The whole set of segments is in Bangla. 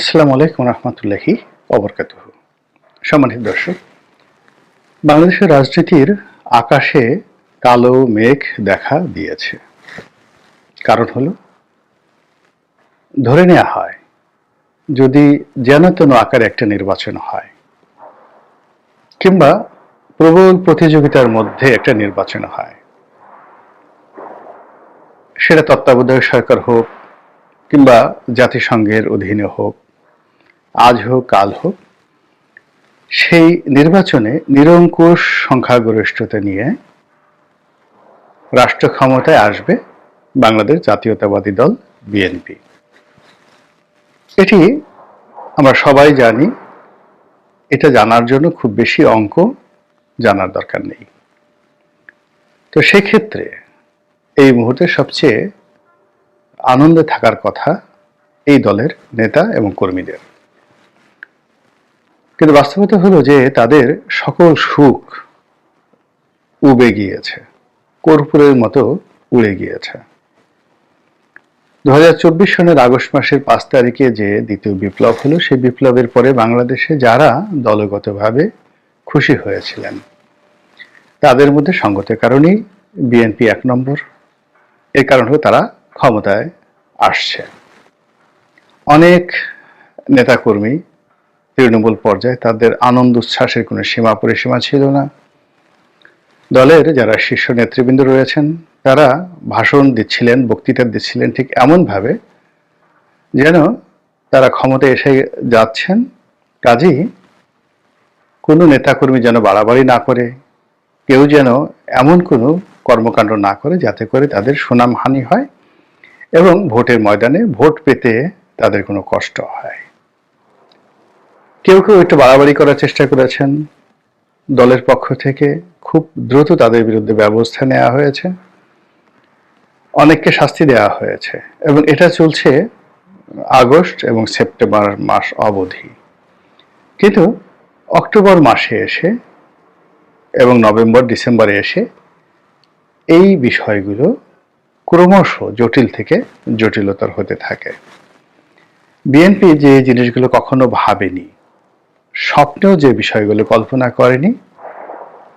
আসসালামু আলাইকুম রহমতুল্লাহি অবরকাত সম্মানিত দর্শক, বাংলাদেশের রাজনীতির আকাশে কালো মেঘ দেখা দিয়েছে। কারণ হলো, ধরে নেওয়া হয়, যদি যেন তেন আকারে একটা নির্বাচন হয়, কিংবা প্রবল প্রতিযোগিতার মধ্যে একটা নির্বাচন হয়, সেটা তত্ত্বাবধায়ক সরকার হোক কিংবা জাতিসংঘের অধীনে হোক আজ হোক, কাল হোক, সেই নির্বাচনে নিরঙ্কুশ সংখ্যাগরিষ্ঠতা নিয়ে রাষ্ট্র ক্ষমতায় আসবে বাংলাদেশ জাতীয়তাবাদী দল, বিএনপি। এটি আমরা সবাই জানি, এটা জানার জন্য খুব বেশি অঙ্ক জানার দরকার নেই। তো সেক্ষেত্রে এই মুহূর্তে সবচেয়ে আনন্দে থাকার কথা এই দলের নেতা এবং কর্মীদের। কিন্তু বাস্তবতা হলো যে তাদের সকল সুখ উবে গিয়েছে, কর্পূরের মতো উড়ে গিয়েছে। দু হাজার চব্বিশ সনের আগস্ট মাসের পাঁচ তারিখে যে দ্বিতীয় বিপ্লব হলো, সেই বিপ্লবের পরে বাংলাদেশে যারা দলগতভাবে খুশি হয়েছিলেন, তাদের মধ্যে সঙ্গতের কারণেই বিএনপি এক নম্বর। এর কারণ হলো তারা ক্ষমতায় আসছে। অনেক নেতাকর্মী তৃণমূল পর্যায়ে তাদের আনন্দ উচ্ছ্বাসের কোনো সীমা পরিসীমা ছিল না। দলের যারা শীর্ষ নেতৃবৃন্দ রয়েছেন, তারা ভাষণ দিচ্ছিলেন, বক্তৃতা দিচ্ছিলেন ঠিক এমনভাবে যেন তারা ক্ষমতায় এসে যাচ্ছেন। কাজেই কোনো নেতাকর্মী যেন বাড়াবাড়ি না করে, কেউ যেন এমন কোনো কর্মকাণ্ড না করে যাতে করে তাদের সুনাম হানি হয় এবং ভোটের ময়দানে ভোট পেতে তাদের কোনো কষ্ট হয়। কেউ কেউ একটু বাড়াবাড়ি করার চেষ্টা করেছেন। দলের পক্ষ থেকে খুব দ্রুত তাদের বিরুদ্ধে ব্যবস্থা নেওয়া হয়েছে। অনেককে শাস্তি দেওয়া হয়েছে এবং এটা চলছে আগস্ট এবং সেপ্টেম্বর মাস অবধি। কিন্তু অক্টোবর মাসে এসে এবং নভেম্বর, ডিসেম্বরে এসে এই বিষয়গুলো ক্রমশ জটিল থেকে জটিলতর হতে থাকে। বিএনপি যে জিনিসগুলো কখনো ভাবেনি স্বপ্নেও যে বিষয়গুলো কল্পনা করেনি,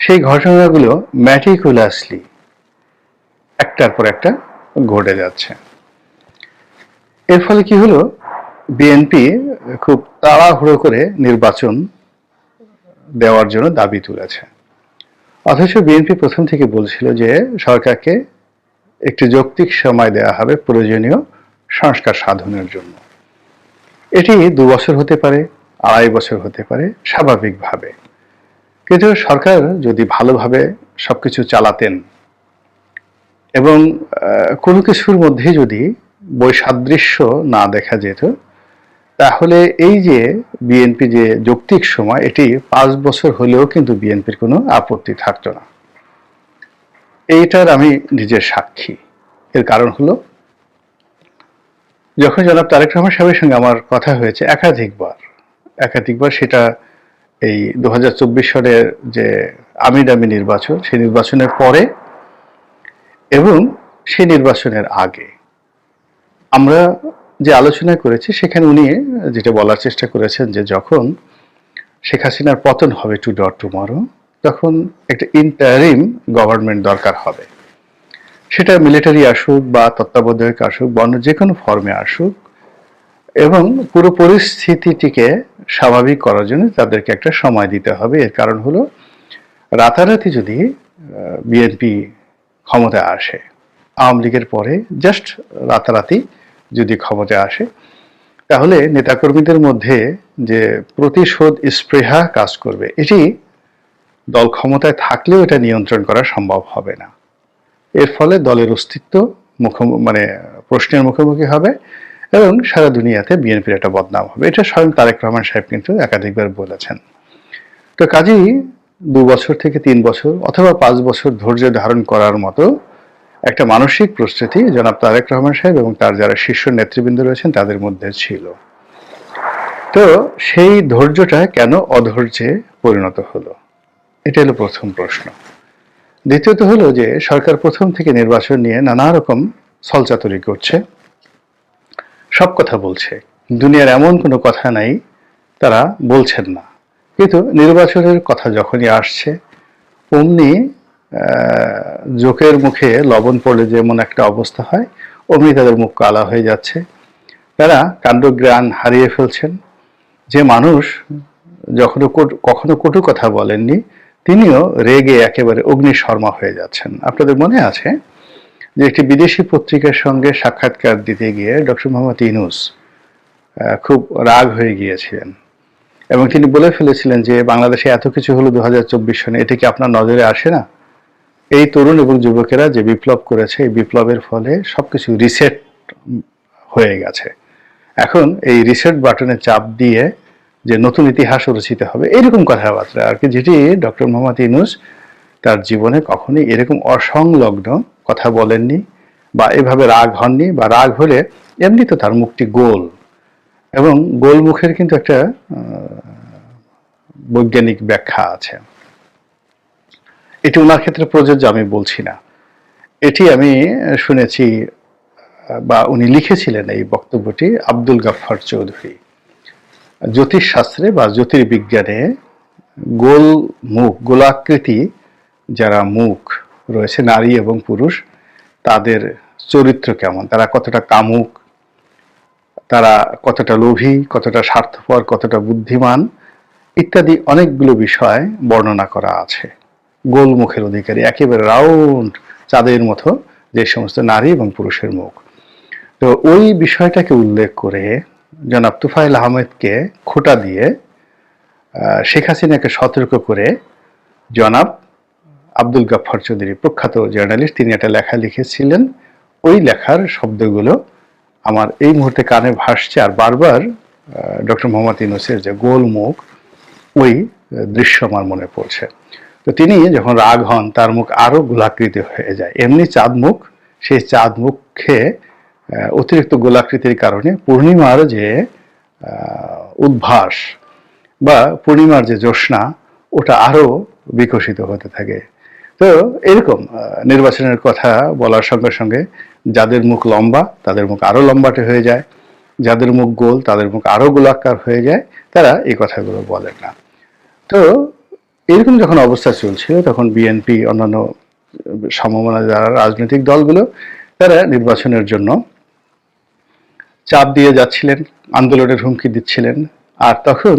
সেই ঘটনাগুলো ম্যাটিকুলাসলি একটার পর একটা ঘটে যাচ্ছে। এর ফলে কি হলো? বিএনপি খুব তাড়াহুড়ো করে নির্বাচন দেওয়ার জন্য দাবি তুলেছে। অথচ বিএনপি প্রথম থেকে বলছিল যে সরকারকে একটি যৌক্তিক সময় দেওয়া হবে প্রয়োজনীয় সংস্কার সাধনের জন্য। এটি দু বছর হতে পারে আড়াই বছর হতে পারে স্বাভাবিকভাবে। কিন্তু সরকার যদি ভালোভাবে সবকিছু চালাতেন এবং কোনো কিছুর মধ্যে যদি বৈসাদৃশ্য না দেখা যেত, তাহলে এই যে বিএনপি যে যৌক্তিক সময়, এটি পাঁচ বছর হলেও কিন্তু বিএনপির কোনো আপত্তি থাকতো না। এইটার আমি নিজের সাক্ষী। এর কারণ হলো, যখন জনাব তারেক রহমান সাহেবের সঙ্গে আমার কথা হয়েছে একাধিকবার একাধিকবার সেটা এই দু হাজার চব্বিশ সালের যে আমি দামি নির্বাচন, সেই নির্বাচনের পরে এবং সেই নির্বাচনের আগে। আমরা যে আলোচনা করেছি, সেখানে উনি যেটা বলার চেষ্টা করেছেন যে যখন শেখ হাসিনার পতন হবে টু ডট টুমরো, তখন একটা ইন্টারিম গভর্নমেন্ট দরকার হবে। সেটা মিলিটারি আসুক বা তত্ত্বাবধায়ক আসুক বা অন্য যে কোনো ফর্মে আসুক, এবং পুরো পরিস্থিতিটিকে স্বাভাবিক করার জন্য তাদেরকে একটা সময় দিতে হবে। এর কারণ হলো, রাতারাতি যদি বিএনপি ক্ষমতায় আসে, আওয়ামী লীগের পরে জাস্ট রাতারাতি যদি ক্ষমতায় আসে, তাহলে নেতাকর্মীদের মধ্যে যে প্রতিশোধ স্পৃহা কাজ করবে, এটি দল ক্ষমতায় থাকলেও এটা নিয়ন্ত্রণ করা সম্ভব হবে না। এর ফলে দলের অস্তিত্ব মুখ মানে প্রশ্নের মুখোমুখি হবে। এবং সারা দুনিয়াতে বিএনপির একটা বদনাম হবে। এটা স্বয়ং তারেক রহমান সাহেব কিন্তু একাধিকবার বলেছেন। তো কাজেই দু বছর থেকে তিন বছর অথবা পাঁচ বছর ধৈর্য ধারণ করার মতো একটা মানসিক প্রস্তুতি জনাব তারেক রহমান সাহেব এবং তার যারা শীর্ষ নেতৃবৃন্দ রয়েছেন তাদের মধ্যে ছিল। তো সেই ধৈর্যটা কেন অধৈর্যে পরিণত হলো? এটা হলো প্রথম প্রশ্ন। দ্বিতীয়ত হলো যে সরকার প্রথম থেকে নির্বাচন নিয়ে নানা রকম ছলচাতুরি করছে। সব কথা বলছে। দুনিয়ার এমন কোনো কথা নাই, তারা বলছেন না। কিন্তু নির্বাচনের কথা যখনই আসছে, অমনি জোকের মুখে লবণ পড়লে যেমন একটা অবস্থা হয়, অমনি তাদের মুখ কালা হয়ে যাচ্ছে। তারা কাণ্ডজ্ঞান হারিয়ে ফেলছেন। যে মানুষ যখনও কখনো কটু কথা বলেননি, তিনিও রেগে একেবারে অগ্নিশর্মা হয়ে যাচ্ছেন। আপনাদের মনে আছে? যে একটি বিদেশি পত্রিকার সঙ্গে সাক্ষাৎকার দিতে গিয়ে ডক্টর মোহাম্মদ ইনুস খুব রাগ হয়ে গিয়েছিলেন। এবং তিনি বলে ফেলেছিলেন যে বাংলাদেশে এত কিছু হলো দু সনে, এটা কি আপনার নজরে আসে না? এই তরুণ এবং যুবকেরা যে বিপ্লব করেছে, এই বিপ্লবের ফলে সবকিছু রিসেট হয়ে গেছে। এখন এই রিসেট বাটনে চাপ দিয়ে যে নতুন ইতিহাস রচিত হবে, এরকম কথাবার্তা। আর কি যেটি ডক্টর মোহাম্মদ ইনুস তার জীবনে কখনই এরকম অসংলগ্ন কথা বলেননি বা এভাবে রাগ হননি বা রাগ হলে এমনি তো তার মুখটি গোল। এবং গোল মুখের কিন্তু একটা বৈজ্ঞানিক ব্যাখ্যা আছে। এটি ওনার ক্ষেত্রে প্রযোজ্য আমি বলছি না। এটি আমি শুনেছি, বা উনি লিখেছিলেন এই বক্তব্যটি আব্দুল গাফফার চৌধুরী। জ্যোতিষশাস্ত্রে বা জ্যোতির্বিজ্ঞানে গোল মুখ, গোলাকৃতি যারা মুখ রয়েছে, নারী এবং পুরুষ, তাদের চরিত্র কেমন? তারা কতটা কামুক? তারা কতটা লোভী? কতটা স্বার্থপর? কতটা বুদ্ধিমান? ইত্যাদি অনেকগুলো বিষয় বর্ণনা করা আছে। গোলমুখের অধিকারী, একেবারে রাউন্ড চাঁদের মতো যে সমস্ত নারী এবং পুরুষের মুখ। তো ওই বিষয়টাকে উল্লেখ করে জনাব তুফাইল আহমেদকে খোটা দিয়ে শেখ হাসিনাকে সতর্ক করে জনাব আব্দুল গাফফার চৌধুরী, প্রখ্যাত জার্নালিস্ট, তিনি একটা লেখা লিখেছিলেন। ওই লেখার শব্দগুলো আমার এই মুহূর্তে কানে ভাসছে আর বারবার ডক্টর মোহাম্মদ ইউনুসের যে গোল মুখ, ওই দৃশ্য আমার মনে পড়ছে। তো তিনি যখন রাগ হন, তার মুখ আরও গোলাকৃতি হয়ে যায়। এমনি চাঁদ মুখ, সেই চাঁদ মুখে অতিরিক্ত গোলাকৃতির কারণে পূর্ণিমার যে উদ্ভাস বা পূর্ণিমার যে জ্যোৎস্না, ওটা আরও বিকশিত হতে থাকে। তো এরকম নির্বাচনের কথা বলার সঙ্গে সঙ্গে যাদের মুখ লম্বা, তাদের মুখ আরও লম্বাটে হয়ে যায়। যাদের মুখ গোল, তাদের মুখ আরও গোলাকার হয়ে যায়। তারা এই কথাগুলো বলেন না। তো এরকম যখন অবস্থা চলছিল তখন বিএনপি অন্যান্য সম্ভাবনা যারা রাজনৈতিক দলগুলো, তারা নির্বাচনের জন্য চাপ দিয়ে যাচ্ছিলেন, আন্দোলনের হুমকি দিচ্ছিলেন। আর তখন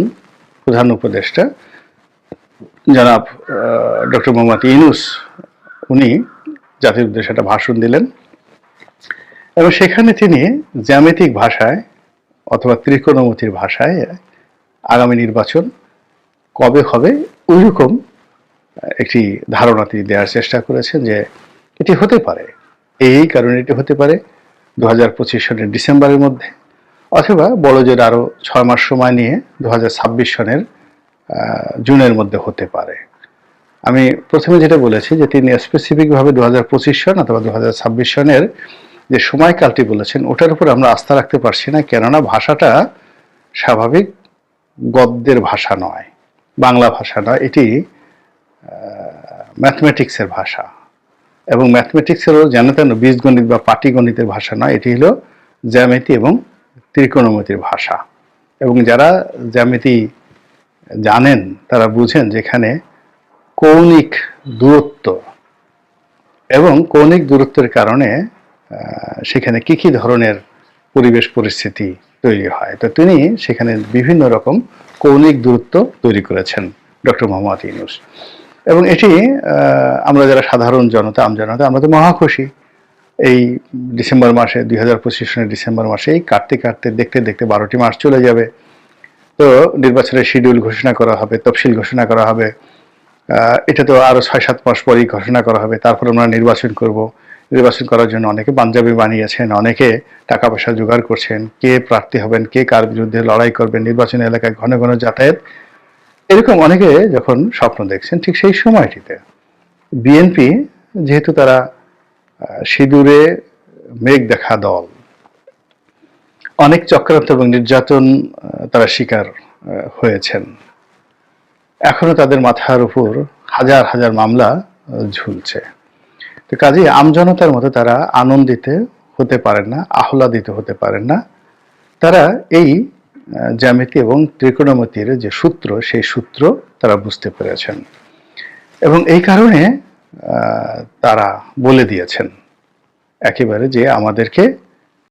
প্রধান উপদেষ্টা জনাব ডক্টর মোহাম্মদ ইউনুস, উনি জাতির উদ্দেশ্যে একটা ভাষণ দিলেন। এবং সেখানে তিনি জ্যামিতিক ভাষায় অথবা ত্রিকোণমতির ভাষায় আগামী নির্বাচন কবে হবে, ওইরকম একটি ধারণা তিনি দেওয়ার চেষ্টা করেছেন যে এটি হতে পারে। এই কারণে এটি হতে পারে দু হাজার পঁচিশ সনের ডিসেম্বরের মধ্যে। অথবা বড় জোর আরও ছয় মাস সময় নিয়ে দু হাজার ছাব্বিশ সনের জুনের মধ্যে হতে পারে। আমি প্রথমে যেটা বলেছি যে তিনি স্পেসিফিকভাবে দু হাজার পঁচিশ সন অথবা দু হাজার ছাব্বিশ সনের যে সময়কালটি বলেছেন, ওটার উপর আমরা আস্থা রাখতে পারছি না, কেননা ভাষাটা স্বাভাবিক গদ্যের ভাষা নয়, বাংলা ভাষা নয়, এটি ম্যাথমেটিক্সের ভাষা। এবং ম্যাথমেটিক্সেরও যেন তেন বীজগণিত বা পাটিগণিতের ভাষা নয়, এটি হলো জ্যামিতি এবং ত্রিকোণমিতির ভাষা। এবং যারা জ্যামিতি জানেন, তারা বুঝেন যেখানে কৌণিক দূরত্ব এবং কৌণিক দূরত্বের কারণে সেখানে কি কি ধরনের পরিবেশ পরিস্থিতি তৈরি হয়। তো তিনি সেখানে বিভিন্ন রকম কৌণিক দূরত্ব তৈরি করেছেন, ডক্টর মোহাম্মদ ইউনুস। এবং এটি আমরা যারা সাধারণ জনতা আমজনতা আমরা তো মহা খুশি। এই ডিসেম্বর মাসে, দুই হাজার পঁচিশ সনের ডিসেম্বর মাসে এই কাটতে কাটতে, দেখতে দেখতে বারোটি মাস চলে যাবে। তো নির্বাচনের শিডিউল ঘোষণা করা হবে, তফসিল ঘোষণা করা হবে। এটা তো আরও ছয় সাত মাস পরেই ঘোষণা করা হবে, তারপর আমরা নির্বাচন করব। নির্বাচন করার জন্য অনেকে পাঞ্জাবি বানিয়েছেন, অনেকে টাকা পয়সা জোগাড় করছেন, কে প্রার্থী হবেন, কে কার বিরুদ্ধে লড়াই করবেন, নির্বাচনী এলাকায় ঘন ঘন যাতায়াত। এরকম অনেকে যখন স্বপ্ন দেখছেন, ঠিক সেই সময়টিতে বিএনপি, যেহেতু তারা সিঁদুরে মেঘ দেখা দল অনেক চক্রান্ত এবং নির্যাতন তারা শিকার হয়েছেন। এখনও তাদের মাথার উপর হাজার হাজার মামলা ঝুলছে। তো কাজে আমজনতার মতো তারা আনন্দিত হতে পারেন না, আহ্লাদিত হতে পারেন না। তারা এই জ্যামিতি এবং ত্রিকোণমিতির যে সূত্র, সেই সূত্র তারা বুঝতে পেরেছেন। এবং এই কারণে তারা বলে দিয়েছেন, একেবারে যে আমাদেরকে